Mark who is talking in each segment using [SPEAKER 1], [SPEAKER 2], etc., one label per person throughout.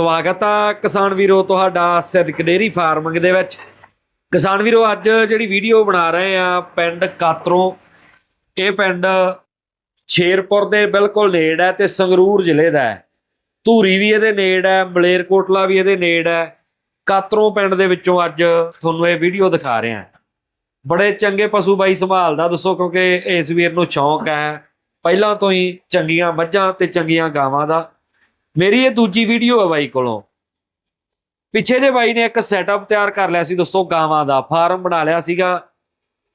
[SPEAKER 1] ਸਵਾਗਤ ਆ ਕਿਸਾਨ ਵੀਰੋ, ਤੁਹਾਡਾ ਸਿੱਧਕ ਡੇਰੀ ਫਾਰਮਿੰਗ ਦੇ ਵਿੱਚ। ਕਿਸਾਨ ਵੀਰੋ, ਅੱਜ ਜਿਹੜੀ ਵੀਡੀਓ ਬਣਾ ਰਹੇ ਆ, ਪਿੰਡ ਕਾਤਰੋਂ, ਇਹ ਪਿੰਡ ਸ਼ੇਰਪੁਰ ਦੇ ਬਿਲਕੁਲ ਨੇੜ ਹੈ ਤੇ ਸੰਗਰੂਰ ਜ਼ਿਲ੍ਹੇ ਦਾ ਹੈ। ਧੂਰੀ ਵੀ ਇਹਦੇ ਨੇੜ ਹੈ, ਮਲੇਰਕੋਟਲਾ ਵੀ ਇਹਦੇ ਨੇੜ ਹੈ। ਕਾਤਰੋਂ ਪਿੰਡ ਦੇ ਵਿੱਚੋਂ ਅੱਜ ਤੁਹਾਨੂੰ ਇਹ ਵੀਡੀਓ ਦਿਖਾ ਰਹੇ ਆ। ਬੜੇ ਚੰਗੇ ਪਸ਼ੂ ਬਾਈ ਸੰਭਾਲਦਾ ਦੱਸੋ ਕਿਉਂਕਿ ਇਸ ਵੀਰ ਨੂੰ ਸ਼ੌਂਕ ਹੈ। ਪਹਿਲਾਂ ਤੋਂ ਹੀ ਚੰਗੀਆਂ ਮੱਝਾਂ ਤੇ ਚੰਗੀਆਂ ਗਾਵਾਂ ਦਾ। ਮੇਰੀ ਇਹ ਦੂਜੀ ਵੀਡੀਓ ਹੈ ਬਾਈ ਕੋਲੋਂ। ਪਿੱਛੇ ਜੇ ਬਾਈ ਨੇ ਇੱਕ ਸੈਟਅਪ ਤਿਆਰ ਕਰ ਲਿਆ ਸੀ ਦੋਸਤੋ, ਗਾਵਾਂ ਦਾ। ਫਾਰਮ ਬਣਾ ਲਿਆ ਸੀਗਾ।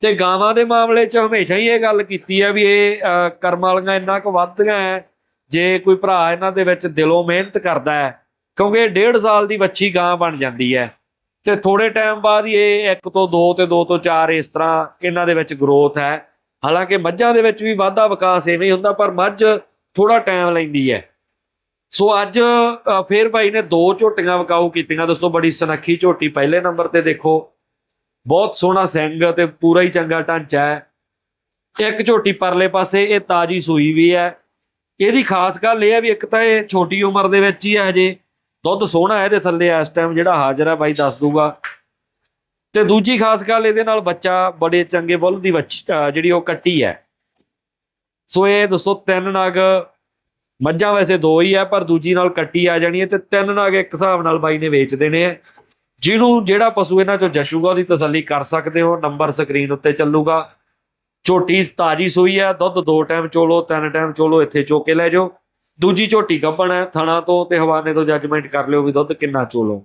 [SPEAKER 1] ਤੇ ਗਾਵਾਂ ਦੇ ਮਾਮਲੇ 'ਚ ਹਮੇਸ਼ਾ ਹੀ ਇਹ ਗੱਲ ਕੀਤੀ ਹੈ ਵੀ ਇਹ ਕਰਮ ਵਾਲੀਆਂ ਇੰਨਾ ਕੁ ਵੱਧਦੀਆਂ ਹੈ ਜੇ ਕੋਈ ਭਰਾ ਇਹਨਾਂ ਦੇ ਵਿੱਚ ਦਿਲੋਂ ਮਿਹਨਤ ਕਰਦਾ ਹੈ ਕਿਉਂਕਿ ਇਹ ਡੇਢ ਸਾਲ ਦੀ ਬੱਚੀ ਗਾਂ ਬਣ ਜਾਂਦੀ ਹੈ ਤੇ ਥੋੜੇ ਟਾਈਮ ਬਾਅਦ ਹੀ ਇਹ ਇੱਕ ਤੋਂ ਦੋ ਤੇ ਦੋ ਤੋਂ ਚਾਰ ਇਸ ਤਰ੍ਹਾਂ ਇਹਨਾਂ ਦੇ ਵਿੱਚ ਗਰੋਥ ਹੈ ਹਾਲਾਂਕਿ ਮੱਝਾਂ ਦੇ ਵਿੱਚ ਵੀ ਵਾਧਾ ਵਿਕਾਸ ਐਵੇਂ ਹੀ ਹੁੰਦਾ, ਪਰ ਮੱਝ ਥੋੜਾ ਟਾਈਮ ਲੈਂਦੀ ਹੈ ਸੋ ਅੱਜ ਅ, ਫੇਰ ਭਾਈ ਨੇ ਦੋ ਝੋਟੀਆਂ ਵਕਾਊ ਕੀਤੀਆਂ। ਦੋਸਤੋ ਬੜੀ ਸਨੱਖੀ ਝੋਟੀ ਪਹਿਲੇ ਨੰਬਰ ਤੇ ਦੇਖੋ। ਬਹੁਤ ਸੋਹਣਾ ਸਿੰਘ ਤੇ ਪੂਰਾ ਹੀ ਚੰਗਾ ਢਾਂਚਾ ਹੈ। ਇੱਕ ਝੋਟੀ ਪਰਲੇ ਪਾਸੇ ਇਹ ਤਾਜੀ ਸੂਈ ਵੀ ਹੈ। ਇਹਦੀ ਖਾਸ ਗੱਲ ਇਹ ਹੈ ਵੀ ਇੱਕ ਤਾਂ ਇਹ ਛੋਟੀ ਉਮਰ ਦੇ ਵਿੱਚ ਹੀ ਹੈ ਹਜੇ। ਦੁੱਧ ਸੋਹਣਾ ਹੈ ਇਹਦੇ ਥੱਲੇ ਇਸ ਟਾਈਮ ਜਿਹੜਾ ਹਾਜ਼ਰ ਹੈ ਬਾਈ ਦੱਸ ਦੂਗਾ। ਤੇ ਦੂਜੀ ਖਾਸ ਗੱਲ ਇਹਦੇ ਨਾਲ ਬੱਚਾ ਬੜੇ ਚੰਗੇ ਬੁੱਲ ਦੀ ਬੱਚ- ਜਿਹੜੀ ਉਹ ਕੱਟੀ ਹੈ। ਸੋ ਇਹ ਦੋਸਤੋ ਤਿੰਨ ਨਗ ਮੱਝਾਂ ਵੈਸੇ ਦੋ ਹੀ ਆ, ਪਰ ਦੂਜੀ ਨਾਲ ਕੱਟੀ ਆ ਜਾਣੀ ਹੈ ਤੇ ਤਿੰਨ ਨਗ ਇੱਕ ਹਿਸਾਬ ਨਾਲ ਬਾਈ ਨੇ ਵੇਚ ਦੇਣੇ ਆ ਜਿਹਨੂੰ ਜਿਹੜਾ ਪਸ਼ੂ ਇਹਨਾਂ ਚੋਂ ਜਸ਼ੂਗਾ, ਉਹਦੀ ਤਸੱਲੀ ਕਰ ਸਕਦੇ ਹੋ। ਨੰਬਰ ਸਕਰੀਨ ਉੱਤੇ ਚੱਲੂਗਾ। ਝੋਟੀ ਤਾਜੀ ਸੂਈ ਆ, ਦੁੱਧ ਦੋ ਟਾਈਮ ਚੋਲੋ, ਤਿੰਨ ਟਾਈਮ ਚੋਲੋ, ਇੱਥੇ ਚੋ ਕੇ ਲੈ ਜਾਓ। ਦੂਜੀ ਝੋਟੀ ਗੱਭਣ ਹੈ ਥਣਾ ਤੋਂ ਤੇ ਹਵਾਨੇ ਤੋਂ ਜੱਜਮੈਂਟ ਕਰ ਲਿਓ ਵੀ ਦੁੱਧ ਕਿੰਨਾ ਚੋਲੋ।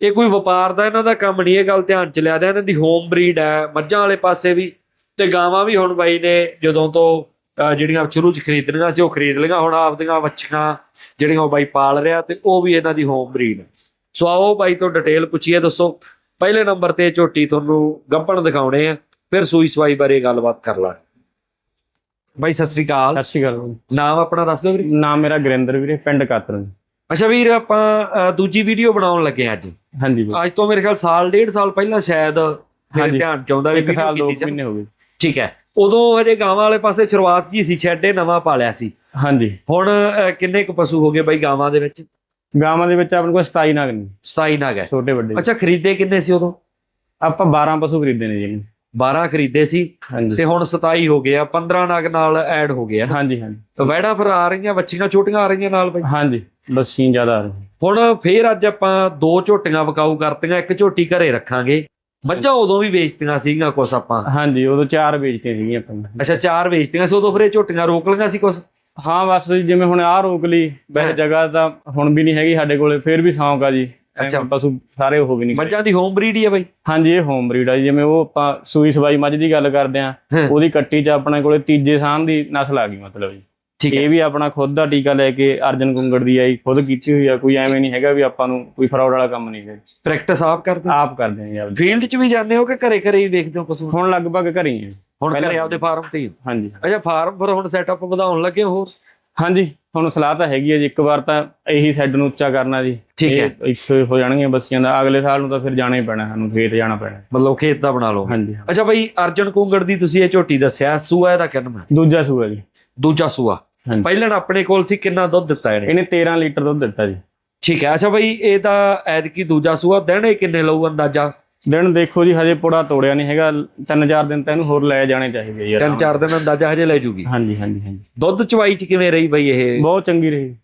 [SPEAKER 1] ਇਹ ਕੋਈ ਵਪਾਰ ਦਾ ਇਹਨਾਂ ਦਾ ਕੰਮ ਨਹੀਂ, ਇਹ ਗੱਲ ਧਿਆਨ ਚ ਲਿਆ ਦੇ। ਇਹਨਾਂ ਦੀ ਹੋਮ ਬਰੀਡ ਹੈ, ਮੱਝਾਂ ਵਾਲੇ ਪਾਸੇ ਵੀ ਤੇ ਗਾਵਾਂ ਵੀ ਹੁਣ ਬਾਈ ਨੇ ਜਦੋਂ ਤੋਂ ਜਿਹੜੀਆਂ ਸ਼ੁਰੂ ਚ ਖਰੀਦਣੀਆਂ ਸੀ ਉਹ ਖਰੀਦ ਲਈਆਂ। ਹੁਣ ਆਪਦੀਆਂ ਵੱਛੀਆਂ ਜਿਹੜੀਆਂ ਉਹ ਬਾਈ ਪਾਲ ਰਿਹਾ ਤੇ ਉਹ ਵੀ ਇਹਨਾਂ ਦੀ ਹੋਮ ਬਰੀਡ ਸੋ ਆਓ ਬਾਈ ਤੋਂ ਡਿਟੇਲ ਪੁੱਛੀਏ ਦੱਸੋ। ਪਹਿਲੇ ਨੰਬਰ ਤੇ ਝੋਟੀ ਤੁਹਾਨੂੰ ਗੱਪਣ ਦਿਖਾਉਣੇ ਆ ਫਿਰ ਸੂਈ ਸਵਾਈ ਬਾਰੇ ਗੱਲਬਾਤ ਕਰ ਲਾਂਗੇ। ਬਾਈ ਸਤਿ ਸ੍ਰੀ ਅਕਾਲ।
[SPEAKER 2] ਸਤਿ ਸ਼੍ਰੀ ਅਕਾਲ।
[SPEAKER 1] ਨਾਮ ਆਪਣਾ ਦੱਸ ਦਿਓ ਵੀਰੇ।
[SPEAKER 2] ਨਾਮ ਮੇਰਾ ਗੁਰਿੰਦਰ ਵੀਰੇ ਪਿੰਡ ਕਾਤਰਨ
[SPEAKER 1] ਅੱਛਾ ਵੀਰ ਆਪਾਂ ਦੂਜੀ ਵੀਡੀਓ ਬਣਾਉਣ ਲੱਗੇ ਅੱਜ।
[SPEAKER 2] ਹਾਂਜੀ
[SPEAKER 1] ਅੱਜ ਤੋਂ ਮੇਰੇ ਖਿਆਲ ਸਾਲ ਡੇਢ ਸਾਲ ਪਹਿਲਾਂ ਸ਼ਾਇਦ ਮੇਰੇ। ਧਿਆਨ ਚ ਆਉਂਦਾ ਵੀ
[SPEAKER 2] ਇੱਕ ਸਾਲ ਦੋ। ਮਹੀਨੇ ਹੋ ਗਏ।
[SPEAKER 1] ਠੀਕ ਹੈ। ਉਦੋਂ ਹਜੇ ਗਾਵਾਂ ਵਾਲੇ ਪਾਸੇ ਸ਼ੁਰੂਆਤ ਜੀ ਸੀ ਛੱਡੇ ਨਵਾਂ ਪਾਲਿਆ ਸੀ।
[SPEAKER 2] ਹਾਂਜੀ।
[SPEAKER 1] ਹੁਣ ਅਹ, ਕਿੰਨੇ ਕੁ ਪਸ਼ੂ ਹੋ ਗਏ ਬਾਈ ਗਾਵਾਂ ਦੇ ਵਿੱਚ?
[SPEAKER 2] ਗਾਵਾਂ ਦੇ ਵਿੱਚ ਆਪਣੇ ਕੋਲ 27 ਨਗ ਨੇ।
[SPEAKER 1] 27 ਨਗ ਹੈ।
[SPEAKER 2] ਛੋਟੇ ਵੱਡੇ।
[SPEAKER 1] ਅੱਛਾ ਖਰੀਦੇ ਕਿੰਨੇ ਸੀ ਉਦੋਂ?
[SPEAKER 2] ਆਪਾਂ 12 ਪਸ਼ੂ ਖਰੀਦੇ ਨੇ ਜੀ।
[SPEAKER 1] 12 ਖਰੀਦੇ ਸੀ।
[SPEAKER 2] ਹਾਂਜੀ।
[SPEAKER 1] ਤੇ ਹੁਣ 27 ਹੋ ਗਏ ਆ 15 ਨਗ ਨਾਲ ਐਡ ਹੋ ਗਏ ਆ।
[SPEAKER 2] ਹਾਂਜੀ ਹਾਂਜੀ।
[SPEAKER 1] ਤਾਂ ਵੈੜਾ ਫਿਰ ਆ ਰਹੀਆਂ ਬੱਚੀਆਂ ਛੋਟੀਆਂ ਆ ਰਹੀਆਂ ਨਾਲ ਬਾਈ?
[SPEAKER 2] ਹਾਂਜੀ ਬੱਸੀ ਜ਼ਿਆਦਾ ਆ ਰਹੀ
[SPEAKER 1] ਹੁਣ ਫੇਰ ਅੱਜ ਆਪਾਂ ਦੋ ਝੋਟੀਆਂ ਵਕਾਊ ਕਰਤੀਆਂ ਇੱਕ ਝੋਟੀ ਘਰੇ ਰੱਖਾਂਗੇ। ਮੱਝਾਂ ਉਦੋਂ ਵੀ ਵੇਚਤੀਆਂ ਸੀਗੀਆਂ ਕੁਛ ਆਪਾਂ
[SPEAKER 2] ਹਾਂਜੀ ਉਦੋਂ ਚਾਰ ਵੇਚਦੇ ਸੀਗੀਆਂ ਆਪਾਂ ਨੇ।
[SPEAKER 1] ਅੱਛਾ ਚਾਰ ਵੇਚਤੀਆਂ ਸੀ ਉਦੋਂ ਫਿਰ ਇਹ ਝੋਟੀਆਂ ਰੋਕ ਲਈਆਂ ਸੀ ਕੁਛ
[SPEAKER 2] ਹਾਂ ਬਸ ਜਿਵੇਂ ਹੁਣ ਆਹ ਰੋਕ ਲਈ। ਵੈਸੇ ਜਗ੍ਹਾ ਤਾਂ ਹੁਣ ਵੀ ਨਹੀਂ ਹੈਗੀ ਸਾਡੇ ਕੋਲੇ ਫਿਰ ਵੀ ਸ਼ੌਂਕ ਆ ਜੀ
[SPEAKER 1] ਅੱਛਾ।
[SPEAKER 2] ਅੱਛਾ ਪਸ਼ੂ ਸਾਰੇ ਉਹ ਵੀ ਨਹੀਂ
[SPEAKER 1] ਮੱਝਾਂ ਦੀ ਹੋਮ ਬਰੀਡ ਹੀ ਆ ਬਾਈ
[SPEAKER 2] ਹਾਂਜੀ ਇਹ ਹੋਮ ਬਰੀਡ ਆ ਜੀ, ਜਿਵੇਂ ਉਹ ਆਪਾਂ ਸੂਈ ਸਵਾਈ ਮੱਝ ਦੀ ਗੱਲ ਕਰਦੇ ਆ
[SPEAKER 1] ਹਾਂ।
[SPEAKER 2] ਉਹਦੀ ਕੱਟੀ ਚ ਆਪਣੇ ਕੋਲੇ ਤੀਜੇ ਸਾਂਝ ਦੀ ਨਸਲ ਆ ਗਈ ਮਤਲਬ ਜੀ
[SPEAKER 1] ਠੀਕ
[SPEAKER 2] ਇਹ ਵੀ ਆਪਣਾ ਖੁਦ ਦਾ ਟੀਕਾ ਲੈ ਕੇ ਅਰਜਨ ਕੁੰਗੜ ਦੀ ਆਈ ਖੁਦ ਕੀਤੀ ਹੋਈ ਆ ਕੋਈ ਐਵੇਂ ਨਹੀਂ ਹੈਗਾ ਵੀ ਆਪਾਂ ਨੂੰ ਕੋਈ ਫਰਾਡ ਵਾਲਾ ਕੰਮ ਨਹੀਂ ਹੈ
[SPEAKER 1] ਪ੍ਰੈਕਟਿਸ ਆਪ ਕਰਦੇ?
[SPEAKER 2] ਆਪ ਕਰਦੇ ਜੀ ਆਪਦੀ।
[SPEAKER 1] ਫੀਲਡ 'ਚ ਵੀ ਜਾਂਦੇ ਹੋ ਕਿ ਘਰੇ ਘਰੇ ਹੀ ਦੇਖਦੇ ਹੋ ਪਸ਼ੂ?
[SPEAKER 2] ਹੁਣ ਲਗਭਗ ਘਰੇ ਹੀ ਆ।
[SPEAKER 1] ਹੁਣ ਘਰੇ ਆਪਦੇ ਫਾਰਮ ਤੇ।
[SPEAKER 2] ਹਾਂਜੀ।
[SPEAKER 1] ਅੱਛਾ ਫਾਰਮ ਫਿਰ ਹੁਣ ਸੈਟਅਪ ਵਧਾਉਣ ਲੱਗੇ ਹੋਰ?
[SPEAKER 2] ਹਾਂਜੀ ਹੁਣ ਸਲਾਹ ਤਾਂ ਹੈਗੀ ਹੈ ਜੀ ਇੱਕ ਵਾਰ ਤਾਂ ਇਹੀ ਸੈੱਡ ਨੂੰ ਉੱਚਾ ਕਰਨਾ ਜੀ।
[SPEAKER 1] ਠੀਕ ਹੈ।
[SPEAKER 2] ਇੱਥੇ ਹੋ ਜਾਣਗੀਆਂ ਬੱਸੀਆਂ ਦਾ ਅਗਲੇ ਸਾਲ ਨੂੰ ਤਾਂ ਫਿਰ ਜਾਣਾ ਹੀ ਪੈਣਾ ਸਾਨੂੰ ਖੇਤ ਜਾਣਾ ਪੈਣਾ।
[SPEAKER 1] ਮਤਲਬ ਖੇਤ ਦਾ ਬਣਾ ਲਓ।
[SPEAKER 2] ਹਾਂਜੀ।
[SPEAKER 1] ਅੱਛਾ ਬਾਈ ਅਰਜਨ ਕੁੰਗੜ ਦੀ ਤੁਸੀਂ ਇਹ ਝੋਟੀ ਦੱਸਿਆ ਸੂਆ ਇਹਦਾ ਕਿੰਨਾ?
[SPEAKER 2] ਦੂਜਾ ਸੂਆ ਜੀ।
[SPEAKER 1] ਦੂਜਾ ਸੂਆ। ਪਹਿਲਾਂ ਆਪਣੇ ਕੋਲ ਸੀ ਕਿੰਨਾ ਦੁੱਧ ਦਿੱਤਾ ਇਹਨੇ?
[SPEAKER 2] ਇਹਨੇ 13 ਲੀਟਰ ਦੁੱਧ ਦਿੱਤਾ ਜੀ।
[SPEAKER 1] ਠੀਕ ਹੈ ਅੱਛਾ ਬਾਈ ਇਹ ਤਾਂ ਐਤਕੀ ਦੂਜਾ ਸੂਆ ਦਿਨੇ ਕਿੰਨੇ ਲਊ ਅੰਦਾਜ਼ਾ?
[SPEAKER 2] ਦਿਨ ਦੇਖੋ ਜੀ ਹਜੇ ਪੁੜਾ ਤੋੜਿਆ ਨਹੀਂ ਹੈਗਾ ਤਿੰਨ ਚਾਰ ਦਿਨ ਤਾਂ ਇਹਨੂੰ ਹੋਰ ਲੈ ਜਾਣੇ ਚਾਹੀਦੇ ਯਾਰ
[SPEAKER 1] ਤਿੰਨ ਚਾਰ ਦਿਨ ਅੰਦਾਜ਼ਾ ਹਜੇ ਲੈ ਜੂਗੀ?
[SPEAKER 2] ਹਾਂਜੀ ਹਾਂਜੀ ਹਾਂਜੀ।
[SPEAKER 1] ਦੁੱਧ ਚਵਾਈ ਚ ਕਿਵੇਂ ਰਹੀ ਬਈ ਇਹ?
[SPEAKER 2] ਬਹੁਤ ਚੰਗੀ ਰਹੀ।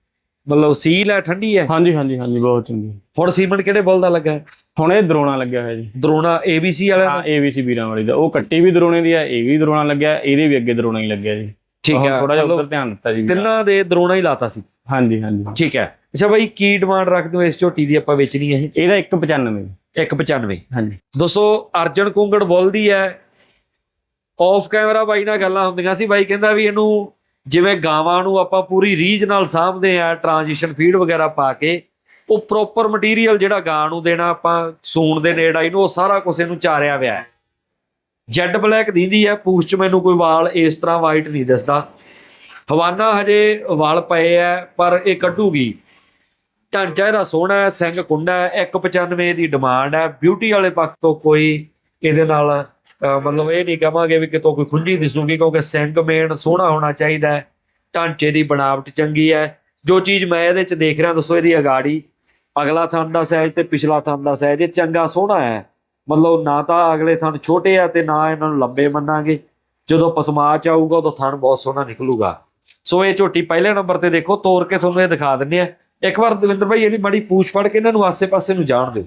[SPEAKER 1] ਮਤਲਬ ਸੀਲ ਹੈ ਠੰਡੀ ਹੈ?
[SPEAKER 2] ਹਾਂਜੀ ਹਾਂਜੀ ਹਾਂਜੀ ਬਹੁਤ ਚੰਗੀ।
[SPEAKER 1] ਹੁਣ ਸੀਮਨ ਕਿਹੜੇ ਬੁੱਲ ਦਾ ਲੱਗਾ? ਹੈ
[SPEAKER 2] ਹੁਣ ਇਹ ਦਰੋਣਾ ਲੱਗਿਆ ਹੋਇਆ ਜੀ।
[SPEAKER 1] ਦਰੋਣਾ ABC ਵਾਲਾ
[SPEAKER 2] ਹਾਂ ਏਬੀਸੀ ਵੀਰਾਂ ਵਾਲੀ ਦਾ। ਉਹ ਕੱਟੀ ਵੀ ਦਰੋਣੇ ਦੀ ਆ ਇਹ ਵੀ ਦਰੋਣਾ ਲੱਗਿਆ ਇਹਦੇ ਵੀ ਅੱਗੇ ਦਰੋਣਾ ਹੀ ਲੱਗਿਆ ਜੀ।
[SPEAKER 1] ਠੀਕ ਹੈ
[SPEAKER 2] ਥੋੜਾ ਜਿਹਾ ਉੱਧਰ ਧਿਆਨ ਦਿੱਤਾ ਜੀ।
[SPEAKER 1] ਤਿੰਨਾਂ ਦੇ ਦਰੋਣਾ ਹੀ ਲਾਤਾ ਸੀ।
[SPEAKER 2] ਹਾਂਜੀ ਹਾਂਜੀ।
[SPEAKER 1] ਠੀਕ ਹੈ ਅੱਛਾ ਬਾਈ ਕੀ ਡਿਮਾਂਡ ਰੱਖਦੇ ਹੋ ਇਸ ਝੋਟੀ ਦੀ ਆਪਾਂ ਵੇਚਣੀ ਹੈ
[SPEAKER 2] ਇਹਦਾ 195
[SPEAKER 1] ਇਹ 195
[SPEAKER 2] ਹਾਂਜੀ।
[SPEAKER 1] ਦੋਸਤੋ ਅਰਜਨ ਕੁੰਗੜ ਬੋਲਦੀ ਹੈ ਆਫ ਕੈਮਰਾ ਬਾਈ ਨਾਲ ਗੱਲਾਂ ਹੁੰਦੀਆਂ ਸੀ। ਬਾਈ ਕਹਿੰਦਾ ਵੀ ਇਹਨੂੰ ਜਿਵੇਂ ਗਾਵਾਂ ਨੂੰ ਆਪਾਂ ਪੂਰੀ ਰੀਜ ਨਾਲ ਸਾਂਭਦੇ ਆ ਟ੍ਰਾਂਜੀਸ਼ਨ ਫੀਡ ਵਗੈਰਾ ਪਾ ਕੇ ਉਹ ਪ੍ਰੋਪਰ ਮਟੀਰੀਅਲ ਜਿਹੜਾ ਗਾਂ ਨੂੰ ਦੇਣਾ ਆਪਾਂ ਸੂਣ ਦੇ ਨੇੜ ਆਈ ਨੂੰ ਉਹ ਸਾਰਾ ਕੁਝ ਇਹਨੂੰ ਚਾਰਿਆ ਹੋਇਆ ਹੈ। ਜੈਡ ਬਲੈਕ ਦਿੰਦੀ ਹੈ, ਪੂਛ ਚ ਮੈਨੂੰ ਕੋਈ ਵਾਲ ਇਸ ਤਰ੍ਹਾਂ ਵਾਈਟ ਨਹੀਂ ਦਿਸਦਾ। ਹਵਾਨਾ ਹਜੇ ਵਾਲ ਪਏ ਆ ਪਰ ਇਹ ਕੱਢੂਗੀ। ਢਾਂਚਾ ਇਹਦਾ ਸੋਹਣਾ ਹੈ, ਸਿੰਘ ਕੁੰਡਾ ਹੈ 195 ਦੀ ਡਿਮਾਂਡ ਹੈ। ਬਿਊਟੀ ਵਾਲੇ ਪੱਖ ਤੋਂ ਕੋਈ ਇਹਦੇ ਨਾਲ ਮਤਲਬ ਇਹ ਨਹੀਂ ਕਹਾਂਗੇ ਵੀ ਕਿਤੋਂ ਕੋਈ ਖੁੰਝੀ ਦਿਸੂਗੀ, ਕਿਉਂਕਿ ਸਿੰਘ ਮੇਨ ਸੋਹਣਾ ਹੋਣਾ ਚਾਹੀਦਾ ਹੈ। ਢਾਂਚੇ ਦੀ ਬਣਾਵਟ ਚੰਗੀ ਹੈ। ਜੋ ਚੀਜ਼ ਮੈਂ ਇਹਦੇ ਚ ਦੇਖ ਰਿਹਾ, ਦੱਸੋ ਇਹਦੀ ਅਗਾੜੀ। ਅਗਲਾ ਥਣ ਦਾ ਸਾਈਜ਼ ਤੇ ਪਿਛਲਾ ਥਣ ਦਾ ਸਾਈਜ਼, ਇਹ ਚੰਗਾ ਸੋਹਣਾ ਹੈ। ਮਤਲਬ ਨਾ ਤਾਂ ਅਗਲੇ ਥਣ ਛੋਟੇ ਆ ਤੇ ਨਾ ਇਹਨਾਂ ਨੂੰ ਲੰਬੇ ਮੰਨਾਂਗੇ। ਜਦੋਂ ਪਸਮਾ ਚ ਆਊਗਾ, ਉਦੋਂ ਥਣ ਬਹੁਤ ਸੋਹਣਾ ਨਿਕਲੂਗਾ। ਸੋ ਇਹ ਝੋਟੀ ਪਹਿਲੇ ਨੰਬਰ ਤੇ ਦੇਖੋ ਤੋੜ ਕੇ ਤੁਹਾਨੂੰ ਇਹ ਦਿਖਾ ਦਿੰਨੇ ਆ। ਇੱਕ ਵਾਰ ਦਵਿੰਦਰ ਭਾਈ ਇਹਦੀ ਬੜੀ ਪੂਛ ਫੜ ਕੇ ਇਹਨਾਂ ਨੂੰ ਆਸੇ-ਪਾਸੇ ਨੂੰ ਜਾਣ ਦਿਓ।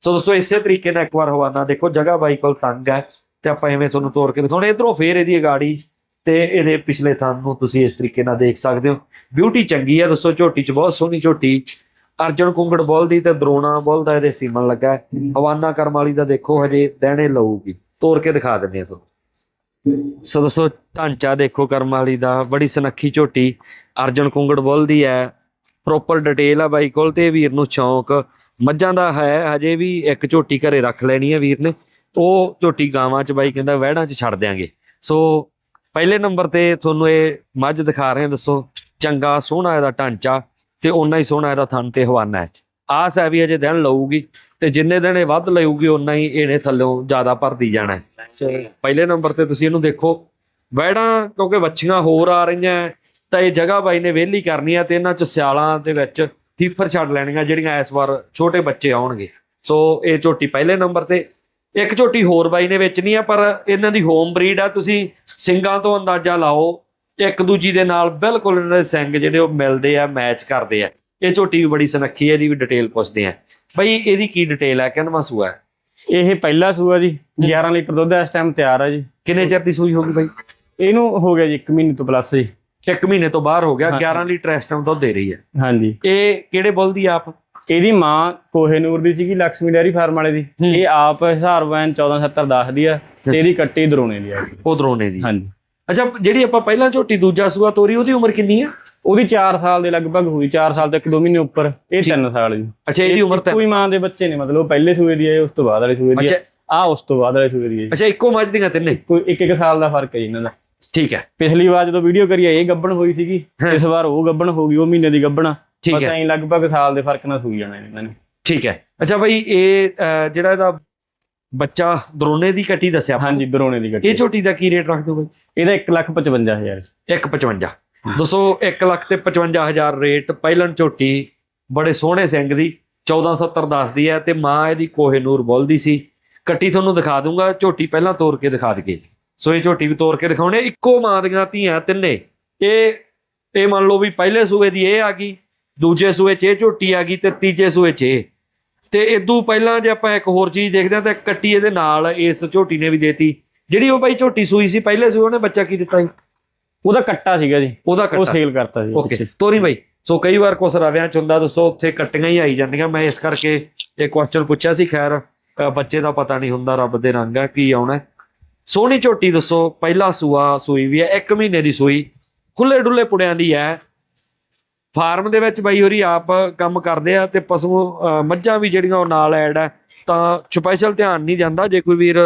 [SPEAKER 1] ਸੋ ਦੋਸਤੋ, ਇਸੇ ਤਰੀਕੇ ਨਾਲ ਇੱਕ ਵਾਰ ਹਵਾਨਾ ਦੇਖੋ, ਜਗ੍ਹਾ ਬਾਈ ਕੋਲ ਤੰਗ ਹੈ ਤੇ ਆਪਾਂ ਐਵੇਂ ਤੁਹਾਨੂੰ ਤੋੜ ਕੇ ਦਿਖਾਉਣੇ। ਇਧਰੋਂ ਫੇਰ ਇਹਦੀ ਅਗਾੜੀ ਤੇ ਇਹਦੇ ਪਿਛਲੇ ਥਣ ਨੂੰ ਤੁਸੀਂ ਇਸ ਤਰੀਕੇ ਨਾਲ ਦੇਖ ਸਕਦੇ ਹੋ। ਬਿਊਟੀ ਚੰਗੀ ਹੈ ਦੋਸਤੋ, ਝੋਟੀ ਚ ਬਹੁਤ ਸੋਹਣੀ ਝੋਟੀ। ਅਰਜਨ ਕੁੰਗੜ ਬੋਲ ਦੀ ਤੇ ਦਰੋਣਾ ਬੋਲ ਦਾ ਇਹਦੇ ਸੀਮਨ ਲੱਗਾ ਹਵਾਨਾ ਕਰਮ ਵਾਲੀ ਦਾ ਦੇਖੋ, ਹਜੇ ਦੇਣੇ ਲਊਗੀ। ਤੋੜ ਕੇ ਦਿਖਾ ਦਿੰਦੇ ਆ ਤੁਹਾਨੂੰ। ਸੋ ਦੋਸਤੋ, ਢਾਂਚਾ ਦੇਖੋ ਕਰਮ ਵਾਲੀ ਦਾ, ਬੜੀ ਸੁਨੱਖੀ ਝੋਟੀ ਅਰਜਨ ਕੁੰਗੜ ਬੋਲ ਦੀ ਹੈ। ਪ੍ਰੋਪਰ ਡਿਟੇਲ ਆ ਬਾਈ ਕੋਲ ਤੇ ਵੀਰ ਨੂੰ ਸ਼ੌਂਕ। ਮੱਝਾਂ ਦਾ ਹੈ, ਹਜੇ ਵੀ ਇੱਕ ਝੋਟੀ ਘਰੇ ਰੱਖ ਲੈਣੀ ਹੈ ਵੀਰ ਨੇ। ਉਹ ਝੋਟੀ ਗਾਵਾਂ ਚ ਬਾਈ ਕਹਿੰਦਾ ਵਹਿੜਾਂ ਚ ਛੱਡ ਦਿਆਂਗੇ। ਸੋ ਪਹਿਲੇ ਨੰਬਰ ਤੇ ਤੁਹਾਨੂੰ ਇਹ ਮੱਝ ਦਿਖਾ ਰਹੇ ਹਾਂ, ਦੱਸੋ। ਚੰਗਾ, ਸੋਹਣਾ ਇਹਦਾ ਢਾਂਚਾ। ਤੇ ਓਨਾ ਹੀ ਸੋਹਣਾ ਇਹਦਾ ਥਣ ਤੇ ਹਵਾਨਾ ਹੈ। ਆਸ ਹੈ ਵੀ ਅਜੇ ਦਿਨ ਲਊਗੀ ਤੇ ਜਿੰਨੇ ਦਿਨ ਇਹ ਵੱਧ ਲਊਗੀ ਓਨਾ ਹੀ ਇਹਨੇ ਥੱਲੋਂ ਜ਼ਿਆਦਾ ਭਰਦੀ ਜਾਣਾ ਹੈ। ਸੋ ਪਹਿਲੇ ਨੰਬਰ ਤੇ ਤੁਸੀਂ ਇਹਨੂੰ ਦੇਖੋ ਵਹਿੜਾਂ ਕਿਉਂਕਿ ਵੱਛੀਆਂ ਹੋਰ ਆ ਰਹੀਆਂ ਹੈ, ਤਾਂ ਇਹ ਜਗ੍ਹਾ ਬਾਈ ਨੇ ਵਿਹਲੀ ਕਰਨੀ ਆ ਤੇ ਇਹਨਾਂ ਚ ਸਿਆਲਾਂ ਦੇ ਵਿੱਚ ਥੀਫਰ ਛੱਡ ਲੈਣੀਆਂ ਜਿਹੜੀਆਂ ਇਸ ਵਾਰ ਛੋਟੇ ਬੱਚੇ ਆਉਣਗੇ। ਸੋ ਇਹ ਝੋਟੀ ਪਹਿਲੇ ਨੰਬਰ ਤੇ ਇੱਕ ਝੋਟੀ ਹੋਰ ਬਾਈ ਨੇ ਵੇਚਣੀ ਆ ਪਰ ਇਹਨਾਂ ਦੀ ਹੋਮ ਬਰੀਡ ਆ ਤੁਸੀਂ ਸਿੰਗਾਂ ਤੋਂ ਅੰਦਾਜ਼ਾ ਲਾਓ ਇੱਕ ਦੂਜੀ ਦੇ ਨਾਲ ਬਿਲਕੁਲ ਇਹਨਾਂ ਦੇ ਸਿੰਗ ਜਿਹੜੇ ਉਹ ਮਿਲਦੇ ਆ ਮੈਚ ਕਰਦੇ ਆ। ਇਹ ਝੋਟੀ ਵੀ ਬੜੀ ਸੁਨੱਖੀ ਹੈ ਇਹਦੀ ਵੀ ਡਿਟੇਲ ਪੁੱਛਦੇ ਆ। ਬਈ ਇਹਦੀ ਕੀ ਡਿਟੇਲ ਹੈ ਕਿੰਨਵਾਂ ਸੂਆ ਹੈ?
[SPEAKER 2] ਇਹ ਪਹਿਲਾ ਸੂਆ ਜੀ 11 ਲੀਟਰ ਦੁੱਧ ਇਸ ਟਾਈਮ ਤਿਆਰ ਹੈ ਜੀ।
[SPEAKER 1] ਕਿੰਨੇ ਚਿਰ ਦੀ ਸੂਈ ਹੋਗੀ ਬਈ?
[SPEAKER 2] ਇਹਨੂੰ ਹੋ ਗਿਆ ਜੀ 1 ਮਹੀਨੇ ਤੋਂ ਪਲੱਸ ਜੀ।
[SPEAKER 1] ਇੱਕ ਮਹੀਨੇ ਤੋਂ ਬਾਹਰ ਹੋ ਗਿਆ
[SPEAKER 2] ਹਾਂਜੀ।
[SPEAKER 1] 11 ਲੀਟਰ ਇਸ ਟਾਈਮ ਦੁੱਧ ਦੇ ਰਹੀ ਹੈ।
[SPEAKER 2] ਹਾਂਜੀ।
[SPEAKER 1] ਇਹ ਕਿਹੜੇ ਬੁੱਲ ਦੀ ਆਪ?
[SPEAKER 2] ਇਹਦੀ ਮਾਂ ਕੋਹੇਨੂਰ ਦੀ ਸੀਗੀ ਲక్ష్ਮੀ ਡੈਰੀ ਫਾਰਮ ਵਾਲੇ ਦੀ। ਇਹ ਆਪ ਹਿਸਾਰਵੈਨ 1470 ਦੱਸਦੀ ਆ ਤੇ ਇਹਦੀ ਕੱਟੀ ਦਰੋਣੇ ਦੀ ਆ।
[SPEAKER 1] ਉਧਰੋਂ ਨੇ ਦੀ।
[SPEAKER 2] ਹਾਂਜੀ।
[SPEAKER 1] ਅੱਛਾ ਜਿਹੜੀ ਆਪਾਂ ਪਹਿਲਾਂ ਝੋਟੀ ਦੂਜਾ ਸੂਆ ਤੋਰੀ ਉਹਦੀ ਉਮਰ ਕਿੰਨੀ ਹੈ
[SPEAKER 2] ਉਹਦੀ 4 ਸਾਲ ਦੇ ਲਗਭਗ ਹੋਈ 4 ਸਾਲ ਤੋਂ 1-2 ਮਹੀਨੇ ਉੱਪਰ ਇਹ
[SPEAKER 1] ਠੀਕ।
[SPEAKER 2] 3 ਸਾਲ ਜੀ
[SPEAKER 1] ਅੱਛਾ ਇਹਦੀ ਉਮਰ ਤਾਂ
[SPEAKER 2] ਕੋਈ ਮਾਂ ਦੇ ਬੱਚੇ ਨੇ ਮਤਲਬ ਉਹ ਪਹਿਲੇ ਸੂਏ ਦੀ ਹੈ ਉਸ ਤੋਂ ਬਾਅਦ ਵਾਲੇ ਸੂਏ ਦੀ
[SPEAKER 1] ਅੱਛਾ।
[SPEAKER 2] ਹੈ ਆ ਉਸ ਤੋਂ ਬਾਅਦ ਵਾਲੇ ਸੂਏ ਦੀ ਹੈ।
[SPEAKER 1] ਅੱਛਾ ਇੱਕੋ ਮੱਝ ਦੀਆਂ ਤਿੰਨੇ?
[SPEAKER 2] ਕੋਈ 1-1 ਸਾਲ ਦਾ ਫ਼ਰਕ ਹੈ ਇਹਨਾਂ ਦਾ।
[SPEAKER 1] ਠੀਕ ਹੈ।
[SPEAKER 2] ਪਿਛਲੀ ਵਾਰ ਜਦੋਂ ਵੀਡੀਓ ਕਰੀ ਇਹ ਗੱਬਣ ਹੋਈ ਸੀਗੀ। ਇਸ ਵਾਰ ਉਹ ਗੱਬਣ ਹੋ ਗਈ ਉਹ ਮਹੀਨੇ ਦੀ ਗੱਬਣ
[SPEAKER 1] ਠੀਕ
[SPEAKER 2] ਬਸ ਐਂ ਲਗਭਗ ਸਾਲ ਦੇ ਫ਼ਰਕ ਨਾਲ ਸੂਈ ਜਾਣਾ ਇਹਨਾਂ ਨੇ।
[SPEAKER 1] ਠੀਕ ਹੈ। ਅੱਛਾ ਬਈ ਇਹ ਜਿਹੜਾ ਇਹਦਾ ਬੱਚਾ ਦਰੋਨੇ ਦੀ ਕੱਟੀ ਦੱਸਿਆ।
[SPEAKER 2] ਹਾਂਜੀ ਦਰੋਣੇ ਦੀ ਗੱਟੀ
[SPEAKER 1] ਇਹ ਝੋਟੀ ਦਾ ਕੀ ਰੇਟ ਰੱਖ ਦੋ ਬਈ?
[SPEAKER 2] ਇਹਦਾ 155000
[SPEAKER 1] 155 ਦੋਸਤੋ 1 ਲੱਖ ਤੇ 55000 ਰੇਟ ਪਹਿਲਣ ਝੋਟੀ ਬੜੇ ਸੋਹਣੇ ਸਿੰਘ ਦੀ 1470 ਦੱਸਦੀ ਹੈ ਤੇ ਮਾਂ ਇਹਦੀ ਕੋਹੇਨੂਰ ਬੋਲਦੀ ਸੀ। ਕੱਟੀ ਤੁਹਾਨੂੰ ਦਿਖਾ ਦੂੰਗਾ ਝੋਟੀ ਪਹਿਲਾਂ ਤੋੜ ਕੇ ਦਿਖਾ ਦਈਏ। ਸੋ ਇਹ ਝੋਟੀ ਵੀ ਤੋੜ ਕੇ ਦਿਖਾਉਣੇ ਇੱਕੋ ਮਾਂ ਦੀਆਂ ਧੀਆਂ ਤਿੰਨੇ। ਇਹ ਇਹ ਮੰਨ ਲਓ ਵੀ ਪਹਿਲੇ ਸੂਏ ਦੀ ਇਹ ਆ ਗਈ ਦੂਜੇ ਸੂਏ 'ਚ ਇਹ ਝੋਟੀ ਆ ਗਈ ਤੇ ਤੀਜੇ ਸੂਏ 'ਚ ਇਹ। ਤੇ ਇਦੋਂ ਪਹਿਲਾਂ ਜੇ ਆਪਾਂ ਇੱਕ ਹੋਰ ਚੀਜ਼ ਦੇਖਦੇ ਹਾਂ ਤਾਂ ਕੱਟੀ ਇਹਦੇ ਨਾਲ ਇਸ ਝੋਟੀ ਨੇ ਵੀ ਦੇਤੀ। ਜਿਹੜੀ ਉਹ ਬਾਈ ਝੋਟੀ ਸੂਈ ਸੀ ਪਹਿਲੇ ਸੂਏ ਉਹਨੇ ਬੱਚਾ ਕੀ ਦਿੱਤਾ ਸੀ?
[SPEAKER 2] ਉਹਦਾ ਕੱਟਾ ਸੀਗਾ ਜੀ।
[SPEAKER 1] ਉਹਦਾ
[SPEAKER 2] ਉਹ
[SPEAKER 1] ਕੱਟਾ।
[SPEAKER 2] ਸੇਲ ਕਰਤਾ ਸੀ
[SPEAKER 1] ਓਕੇ। ਤੋਰੀ ਬਾਈ। ਸੋ ਕਈ ਵਾਰ ਕੁਛ ਰਵਿਆਂ ਚ ਹੁੰਦਾ ਦੋਸਤੋ ਉੱਥੇ ਕੱਟੀਆਂ ਹੀ ਆਈ ਜਾਂਦੀਆਂ। ਮੈਂ ਇਸ ਕਰਕੇ ਇਹ ਕੁਐਸਚਨ ਪੁੱਛਿਆ ਸੀ ਖੈਰ ਬੱਚੇ ਦਾ ਪਤਾ ਨਹੀਂ ਹੁੰਦਾ ਰੱਬ ਦੇ ਰੰਗ ਆ ਕੀ ਆਉਣਾ। ਸੋਹਣੀ ਝੋਟੀ ਦੱਸੋ ਪਹਿਲਾ ਸੂਆ ਸੂਈ ਵੀ ਹੈ ਇੱਕ ਮਹੀਨੇ ਦੀ ਸੂਈ। ਖੁੱਲੇ ਡੁੱਲੇ ਪੁੜਿਆਂ ਦੀ ਹੈ। ਫਾਰਮ ਦੇ ਵਿੱਚ ਬਾਈ ਹੋਰੀ ਆਪ ਕੰਮ ਕਰਦੇ ਆ ਤੇ ਪਸ਼ੂ ਮੱਝਾਂ ਵੀ ਜਿਹੜੀਆਂ ਉਹ ਨਾਲ ਐਡ ਹੈ ਤਾਂ ਸਪੈਸ਼ਲ ਧਿਆਨ ਨਹੀਂ ਜਾਂਦਾ ਜੇ ਕੋਈ ਵੀਰ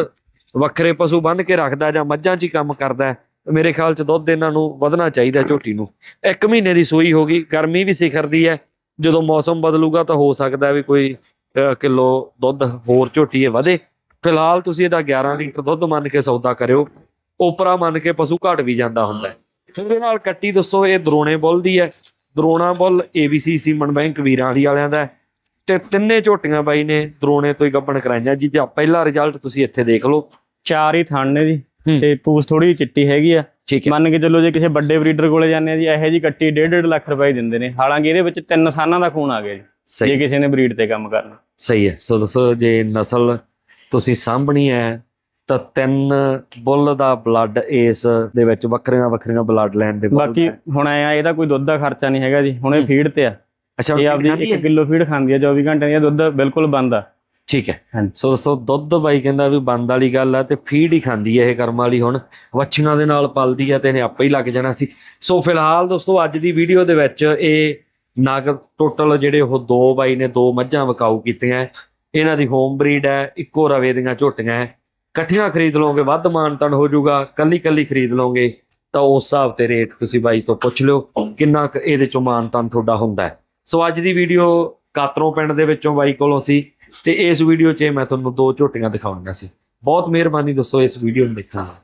[SPEAKER 1] ਵੱਖਰੇ ਪਸ਼ੂ ਬੰਨ ਕੇ ਰੱਖਦਾ ਜਾਂ ਮੱਝਾਂ 'ਚ ਹੀ ਕੰਮ ਕਰਦਾ ਮੇਰੇ ਖਿਆਲ 'ਚ ਦੁੱਧ ਇਹਨਾਂ ਨੂੰ ਵਧਣਾ ਚਾਹੀਦਾ ਝੋਟੀ ਨੂੰ। ਇੱਕ ਮਹੀਨੇ ਦੀ ਸੂਈ ਹੋ ਗਈ ਗਰਮੀ ਵੀ ਸਿਖਰਦੀ ਹੈ ਜਦੋਂ ਮੌਸਮ ਬਦਲੂਗਾ ਤਾਂ ਹੋ ਸਕਦਾ ਵੀ ਕੋਈ ਅ, ਕਿਲੋ ਦੁੱਧ ਹੋਰ ਝੋਟੀ ਇਹ ਵਧੇ। ਫਿਲਹਾਲ ਤੁਸੀਂ ਇਹਦਾ 11 ਲੀਟਰ ਦੁੱਧ ਮੰਨ ਕੇ ਸੌਦਾ ਕਰਿਓ ਉਪਰਾ ਮੰਨ ਕੇ ਪਸ਼ੂ ਘਟ ਵੀ ਜਾਂਦਾ ਹੁੰਦਾ। ਹੈ ਉਹਦੇ ਨਾਲ ਕੱਟੀ ਦੱਸੋ ਇਹ ਦਰੋਣੇ ਬੁੱਲ ਹੈ ਦਰੋਣਾ ਬੁੱਲ ABC ਸੀਮਨ ਬੈਂਕ ਵੀਰਾਂ ਵਾਲੀ ਵਾਲਿਆਂ ਦਾ। ਤੇ ਤਿੰਨੇ ਝੋਟੀਆਂ ਬਾਈ ਨੇ ਦਰੋਣੇ ਤੋਂ ਹੀ ਗੱਬਣ ਕਰਾਈਆਂ ਜਿਹਦਾ ਪਹਿਲਾ ਰਿਜ਼ਲਟ ਤੁਸੀਂ ਇੱਥੇ ਦੇਖ ਲਓ।
[SPEAKER 2] ਚਾਰ ਹੀ ਥਣ ਨੇ ਜੀ। ਤੇ ਪੂਛ ਥੋੜੀ ਜਿਹੀ ਚਿੱਟੀ ਹੈਗੀ ਆ। ਮੰਨ ਕੇ ਚੱਲੋ ਜੇ ਕਿਸੇ ਵੱਡੇ ਬਰੀਡਰ ਕੋਲੇ ਜਾਂਦੇ ਆ ਜੀ ਇਹੋ ਜੀ ਕੱਟੀ 1.5 ਲੱਖ ਰੁਪਏ ਦਿੰਦੇ ਨੇ। ਹਾਲਾਂਕਿ ਇਹਦੇ ਵਿੱਚ ਤਿੰਨ ਸਾਨਾਂ ਦਾ ਖੂਨ ਆ ਗਿਆ ਜੀ ਜੇ ਕਿਸੇ ਨੇ ਬਰੀਡ ਤੇ ਕੰਮ ਕਰਨਾ।
[SPEAKER 1] ਸਹੀ ਹੈ। ਸੋ ਦੱਸੋ ਜੇ ਨਸਲ ਤੁਸੀਂ ਸਾਂਭਣੀ ਹੈ ਤਾਂ ਤਿੰਨ ਬੁੱਲ ਦਾ ਬਲੱਡ ਇਸ ਦੇ ਵਿੱਚ ਵੱਖਰੀਆਂ ਵੱਖਰੀਆਂ ਬਲੱਡ ਲਾਈਨ ਦੇ
[SPEAKER 2] ਬਾਕੀ। ਹੁਣ ਐ ਆ ਇਹਦਾ ਕੋਈ ਦੁੱਧ ਦਾ ਖਰਚਾ ਨਹੀਂ ਹੈਗਾ ਜੀ ਹੁਣ ਇਹ। ਫੀਡ ਤੇ ਆ
[SPEAKER 1] ਅੱਛਾ
[SPEAKER 2] ਇਹ ਆਪਦੀ
[SPEAKER 1] ਹੈ?
[SPEAKER 2] 1 ਕਿਲੋ ਫੀਡ ਖਾਂਦੀ ਆ 24 ਘੰਟੇ ਦੀ ਦੁੱਧ ਬਿਲਕੁਲ ਬੰਦ ਆ
[SPEAKER 1] ਠੀਕ ਹੈ। ਸੋ ਦੋਸਤੋ ਦੁੱਧ ਬਾਈ ਕਹਿੰਦਾ ਵੀ ਬੰਦ ਵਾਲੀ ਗੱਲ ਹੈ ਤੇ ਫੀਡ ਹੀ ਖਾਂਦੀ ਹੈ ਇਹ ਕਰਮ ਵਾਲੀ ਹੁਣ ਵੱਛੀਆਂ ਦੇ ਨਾਲ ਪਲਦੀ ਹੈ ਤੇ ਇਹਨੇ ਆਪੇ ਹੀ ਲੱਗ ਜਾਣਾ ਸੀ ਸੋ ਫਿਲਹਾਲ ਦੋਸਤੋ ਅੱਜ ਦੀ ਵੀਡੀਓ ਦੇ ਵਿੱਚ ਇਹ ਨਗ ਟੋਟਲ ਜਿਹੜੇ ਉਹ ਦੋ ਬਾਈ ਨੇ ਦੋ ਮੱਝਾਂ ਵਿਕਾਊ ਕੀਤੀਆਂ। ਇਹਨਾਂ ਦੀ ਹੋਮ ਬਰੀਡ ਹੈ ਇੱਕੋ ਰਵੇ ਦੀਆਂ ਝੋਟੀਆਂ ਹੈ ਇਕੱਠੀਆਂ ਖਰੀਦ ਲਓਗੇ, ਵੱਧ ਮਾਨਤਨ ਹੋ ਜਾਊਗਾ, ਕੱਲੀ ਕੱਲੀ ਖਰੀਦ ਲਓਗੇ, ਤਾਂ ਉਸ ਹਿਸਾਬ ਤੇ ਰੇਟ ਤੁਸੀਂ ਬਾਈ ਤੋਂ ਪੁੱਛ ਲਿਓ ਕਿੰਨਾ ਕੁ ਇਹਦੇ ਚੋਂ ਮਾਨਤਨ ਤੁਹਾਡਾ ਹੁੰਦਾ ਸੋ ਅੱਜ ਦੀ ਵੀਡੀਓ ਕਾਤਰੋਂ ਪਿੰਡ ਦੇ ਵਿੱਚੋਂ ਬਾਈ ਕੋਲੋਂ ਸੀ ਤੇ ਇਸ ਵੀਡੀਓ 'ਚ ਮੈਂ ਤੁਹਾਨੂੰ ਦੋ ਝੋਟੀਆਂ ਦਿਖਾਉਣੀਆਂ ਸੀ। ਬਹੁਤ ਮਿਹਰਬਾਨੀ ਦੋਸਤੋ ਇਸ ਵੀਡੀਓ ਨੂੰ ਦੇਖਣ ਲਈ।